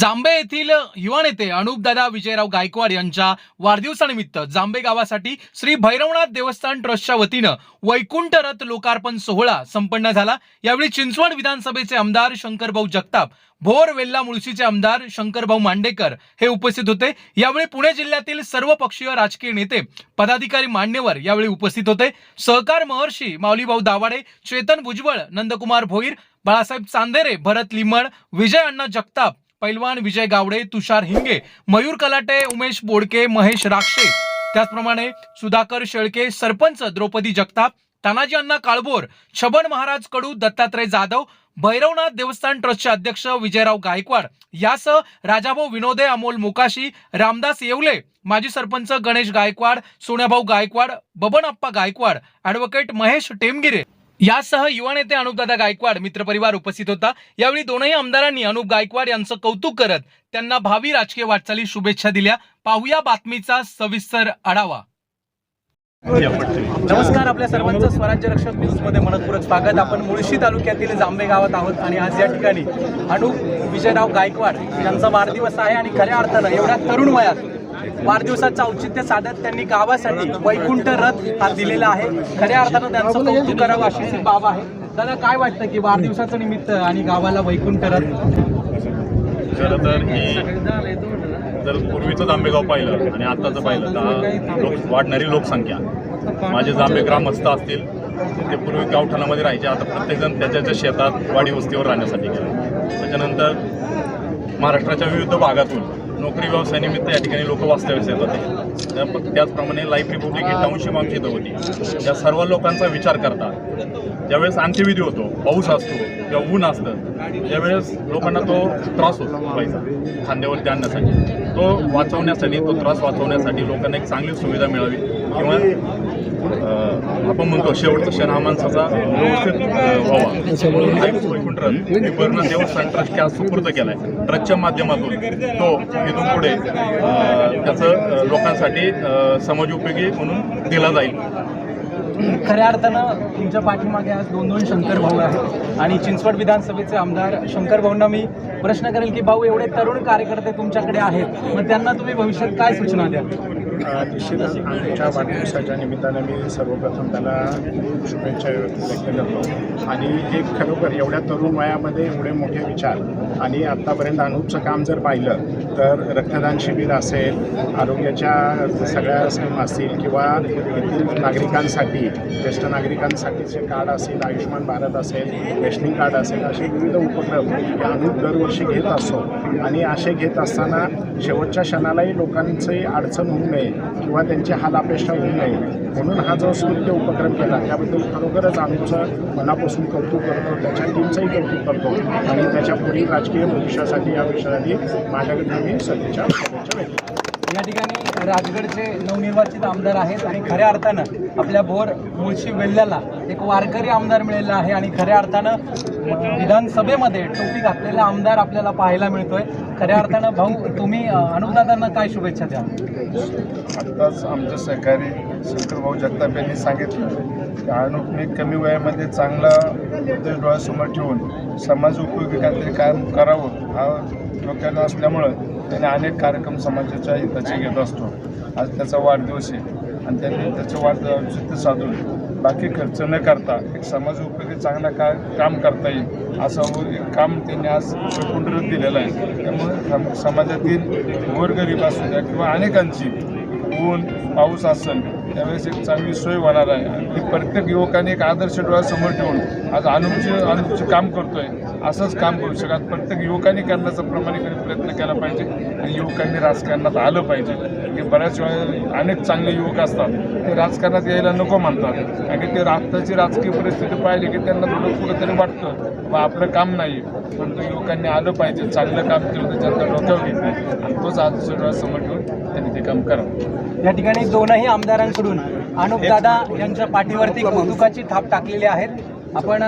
जांबे येथील युवा नेते अनुपदादा विजयराव गायकवाड यांच्या वाढदिवसानिमित्त जांबे गावासाठी श्री भैरवनाथ देवस्थान ट्रस्टच्या वतीनं वैकुंठ रथ लोकार्पण सोहळा संपन्न झाला. यावेळी चिंचवड विधानसभेचे आमदार शंकरभाऊ जगताप भोर वेल्ला मुळशीचे आमदार शंकरभाऊ मांडेकर हे उपस्थित होते. यावेळी पुणे जिल्ह्यातील सर्व पक्षीय राजकीय नेते पदाधिकारी मान्यवर यावेळी उपस्थित होते. सहकार महर्षी माऊलीभाऊ दावाडे चेतन भुजबळ नंदकुमार भोईर बाळासाहेब चांदेरे भरत लिमण विजय अण्णा जगताप पैलवान विजय गावडे तुषार हिंगे मयूर कलाटे उमेश बोडके महेश राक्षे. त्याचप्रमाणे सुधाकर शेळके सरपंच द्रौपदी जगताप तानाजी अण्णा काळभोर छबन महाराज कडू दत्तात्रय जाधव भैरवनाथ देवस्थान ट्रस्टचे अध्यक्ष विजयराव गायकवाड. यासह राजाभाऊ विनोदे अमोल मोकाशी रामदास येवले माजी सरपंच गणेश गायकवाड सोन्याभाऊ गायकवाड बबनप्पा गायकवाड ॲडव्होकेट महेश टेमगिरे. यासह युवा नेते अनुपदादा गायकवाड मित्रपरिवार उपस्थित होता. यावेळी दोनही आमदारांनी अनुप गायकवाड यांचं कौतुक करत त्यांना भावी राजकीय वाटचाली शुभेच्छा दिल्या. पाहूया बातमीचा सविस्तर आढावा. नमस्कार आपल्या सर्वांचं. स्वराज्य रक्षक न्यूजमध्ये मनपूर्वक स्वागत. आपण मुळशी तालुक्यातील जांबे गावात आहोत आणि आज या ठिकाणी अनुप विजयराव गायकवाड यांचा वाढदिवस आहे आणि खऱ्या अर्थानं एवढ्या तरुण वयात वाढदिवसाचं औचित्य साधत त्यांनी गावासाठी वैकुंठ रथ हा दिलेला आहे. खऱ्या अर्थानं त्यांचं कौतुक करावं अशी बाब आहे. दादा काय वाटतं की वाढदिवसाचं निमित्त आणि गावाला वैकुंठ रथ? खरं तर ही जर पूर्वीचं जांबेगाव पाहिलं आणि आत्ताचं पाहिलं तर लोक वाढणारी लोकसंख्या. माझे जांबे ग्रामस्थ असतील ते पूर्वी गावठाणामध्ये राहायचे. आता प्रत्येकजण त्याच्या शेतात वाडी वस्तीवर राहण्यासाठी गेले. त्याच्यानंतर महाराष्ट्राच्या विविध भागातून नोकरी व्यवसायानिमित्त या ठिकाणी लोक वास्तव्यास येत होते त्या- त्याचप्रमाणे लाईफ रिपब्लिक ही टाउनशिप आमची इथं होती. या सर्व लोकांचा विचार करता ज्यावेळेस अंत्यविधी होतो पाऊस असतो किंवा ऊन असतं त्यावेळेस लोकांना तो त्रास होतो पैसा खांद्यावरती आणण्यासाठी. तो वाचवण्यासाठी तो त्रास वाचवण्यासाठी लोकांना एक चांगली सुविधा मिळावी. किंवा आपण म्हणतो शेवटचा क्षण हा माणसाचा व्यवस्थित व्हावा. म्हणून हा वर्ण देवस्थान ट्रस्ट आज सुपूर्द केला आहे ट्रस्टच्या माध्यमातून तो इथून पुढे त्याचं लोकांसाठी समाजोपयोगी म्हणून दिला जाईल. खऱ्या अर्थानं तुमच्या पाठीमागे आज दोन दोन शंकर भाऊ आहेत. आणि चिंचवड विधानसभेचे आमदार शंकर भाऊंना मी प्रश्न करेल की भाऊ एवढे तरुण कार्यकर्ते तुमच्याकडे आहेत. मग त्यांना तुम्ही भविष्यात काय सूचना द्या निश्चितच आमच्या वाढदिवसाच्या निमित्तानं मी सर्वप्रथम त्याला शुभेच्छा व्यक्त करतो. आणि एक खरोखर एवढ्या तरुण वयामध्ये एवढे मोठे विचार आणि आत्तापर्यंत अनुपचं काम जर पाहिलं तर रक्तदान शिबिर असेल आरोग्याच्या सगळ्या स्कीम असतील किंवा येथील नागरिकांसाठी ज्येष्ठ नागरिकांसाठीचे कार्ड असेल आयुष्यमान भारत असेल रेशनिंग कार्ड असेल असे विविध उपक्रम हे अनुप दरवर्षी घेत असतो. आणि असे घेत असताना शेवटच्या क्षणालाही लोकांची अडचण होऊ नये किंवा त्यांची हाल अपेक्षा होऊ नये. म्हणून हा जो स्तुत्य उपक्रम केला त्याबद्दल खरोखरच आमचं मनापासून कौतुक करतो त्याच्या टीमचंही कौतुक करतो. आणि त्याच्या पुढील राजकीय भविष्यासाठी या विषयासाठी माझ्याकडे मी सध्याच्या या ठिकाणी राजगडचे नवनिर्वाचित आमदार आहेत आणि खऱ्या अर्थानं आपल्या भोर मुळशी वेल्ल्याला एक वारकरी आमदार मिळालेला आहे आणि खऱ्या अर्थानं विधानसभेमध्ये टोपी घातलेला आमदार आपल्याला पाहायला मिळतोय. खऱ्या अर्थानं भाऊ तुम्ही अनुदादांना काय शुभेच्छा द्या आत्ताच आमचे सहकारी शंकरभाऊ जगताप यांनी सांगितलं की अनुपने कमी वयामध्ये चांगला उद्देश डोळ्यासमोर ठेवून समाज उपयोगी काहीतरी काम करावं हा डोक्याला असल्यामुळं त्याने अनेक कार्यक्रम समाजाच्या हिताचे घेत असतो. आज त्याचा वाढदिवस आहे आणि त्यांनी त्याचं वाढदिवस साधून बाकी खर्च न करता एक समाज उपयोगी चांगला का काम करता येईल असं एक काम त्यांनी आज कुंडरत दिलेलं आहे. त्यामुळे सम- समाजातील गोरगरीब असू द्या किंवा अनेकांची ऊन पाऊस असेल त्यावेळेस एक चांगली सोय होणार आहे. आणि प्रत्येक युवकाने एक आदर्श डोळ्यासमोर ठेवून आज अनुपचे अनुपचे काम करतोय. असंच काम करू शकत. प्रत्येक युवकांनी करण्याचा प्रामाणिकपणे प्रयत्न केला पाहिजे आणि युवकांनी राजकारणात आलं पाहिजे. की बऱ्याच वेळा अनेक चांगले युवक असतात. ते राजकारणात यायला नको म्हणतात. आणि ते आत्ताची राजकीय परिस्थिती पाहिली की त्यांना थोडं कुठंतरी वाटतं. बा आपलं काम नाही. परंतु युवकांनी आलं पाहिजे. चांगलं काम केलं तर जनता डोक्यावर घेते. आणि तोच आदर्श डोळ्यासमोर ठेवून त्यांनी ते काम करावं या ठिकाणी दोनही आमदारांकडून अनुप दादा यांच्या पाठीवरती कौतुकाची थाप टाकलेली आहेत. आपण